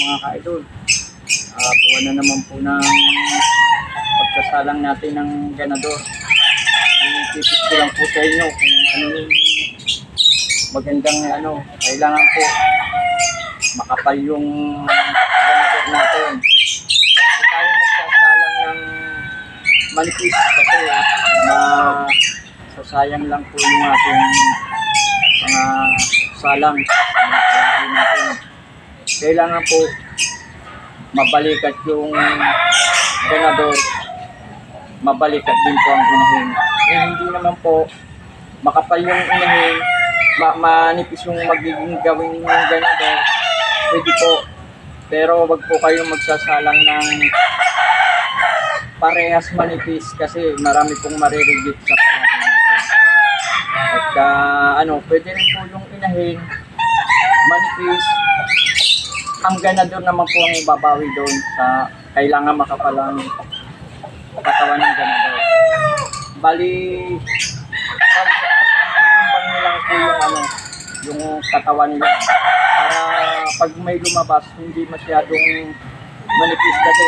mga ka-idol. Ah, buwan na naman po ng pagkasalang natin ng ganador. Titip ko lang po sa inyo kung ano magandang ano, kailangan po makapal yung ganador natin. Kung tayo magsasalang ng manipis kasi na sasayang lang po yung ating mga salang mga natin. Kailangan po mabalikat yung ganador, mabalikat din po ang unahin. Eh, hindi naman po makapal yung unahin, ma manipis yung magiging gawin yung ganador, pwede po. Pero wag po kayong magsasalang ng parehas manipis kasi marami pong maririgit sa panahon. At ah, ano, pwede rin po yung inahin, manipis, ang ganador naman po ang babawi doon sa kailangan makapalang katawan ng ganador. Bali, pag titimbang nila po yung ano, yung katawan nila para pag may lumabas hindi masyadong manipis kasi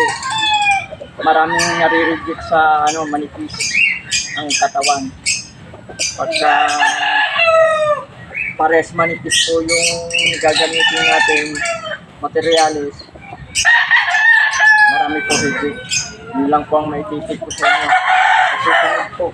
maraming nare-reject sa ano manipis ang katawan. Pagka pares manipis po yung gagamitin natin materialis, marami po reject. Yun lang po ang maititip ko sa inyo. Kasi po,